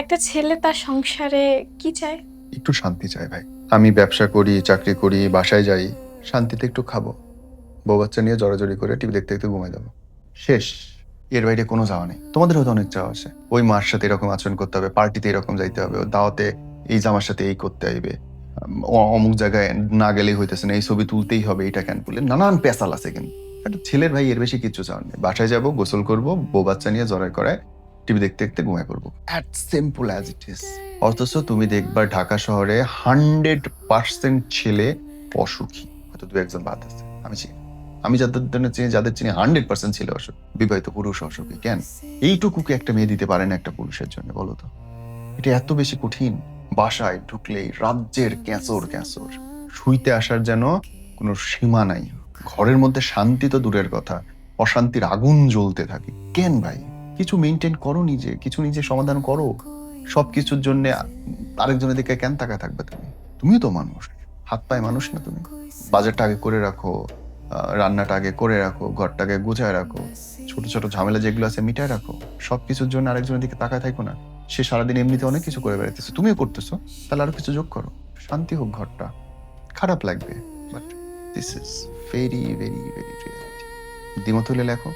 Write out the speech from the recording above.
একটা ছেলে তার সংসারে কি চায়? একটু শান্তি চাই ভাই। আমি ব্যবসা করি, চাকরি করি, বাসায় যাই, শান্তিতে একটু খাব। বউ বাচ্চা নিয়ে জড়াজড়ি করে টিভি দেখতে দেখতে ঘুমাই যাব। শেষ। এর বাইরে কোনো যাওয়া নেই। তোমাদের হয়তো অনেক চাওয়া আছে। ওই মার সাথে এরকম আচরণ করতে হবে, পার্টিতে এরকম যাইতে হবে দাওয়াতে এই জামার সাথে এই করতে আইবে। অমুক জায়গায় না গেলেই হইতেছে না, এই ছবি তুলতেই হবে এটা কেন বললে নানান পেশাল আছে কিন্তু। একটা ছেলের ভাই এর বেশি কিছু চাওয়ার নেই। বাসায় যাব, গোসল করব, বউ বাচ্চা নিয়ে জড়াই করায় টিভি দেখতে দেখতে ঘুমায় পড়ব। At simple as it is অথচ তুমি দেখবা ঢাকা শহরে হান্ড্রেড পার্সেন্ট ছেলে অসুখী। হয়তো দু একজন বাদ আছে। আমি চিনি। আমি যাদের জন্য চিনি, যাদের চিনি হান্ড্রেড পার্সেন্ট ছেলে অসুখ, বিবাহিত পুরুষ অসুখী, কেন? এইটুকুকে একটা মেয়ে দিতে পারে না একটা পুরুষের জন্য, বলো তো। এটা এত বেশি কঠিন। বাসায় ঢুকলেই রাজ্যের ক্যাঁচর ক্যাঁচর শুইতে আসার যেন কোনো সীমা নাই। ঘরের মধ্যে শান্তি তো দূরের কথা। অশান্তির আগুন জ্বলতে থাকে। কেন ভাই? কিছু মেনটেন করো নিজে, কিছু নিজে সমাধান করো। সব কিছুর জন্য আরেকজনের দিকে কেন তাকায় থাকবে তুমি? তুমিও তো মানুষ। হাত পায়ে মানুষ না তুমি। বাজারটা আগে করে রাখো রান্নাটা আগে করে রাখো, ঘরটাকে গুছায় রাখো, ছোট ছোট ঝামেলা যেগুলো আছে মিটায় রাখো। সব কিছুর জন্য আরেকজনের দিকে তাকায় থাকো না। সে সারাদিন এমনিতে অনেক কিছু করে বেড়াইতেছে। তুমিও করতেছো। তাহলে আরও কিছু যোগ করো। শান্তি হোক ঘরটা। খারাপ লাগবে but this is very very very reality দ্বিমত লেখো।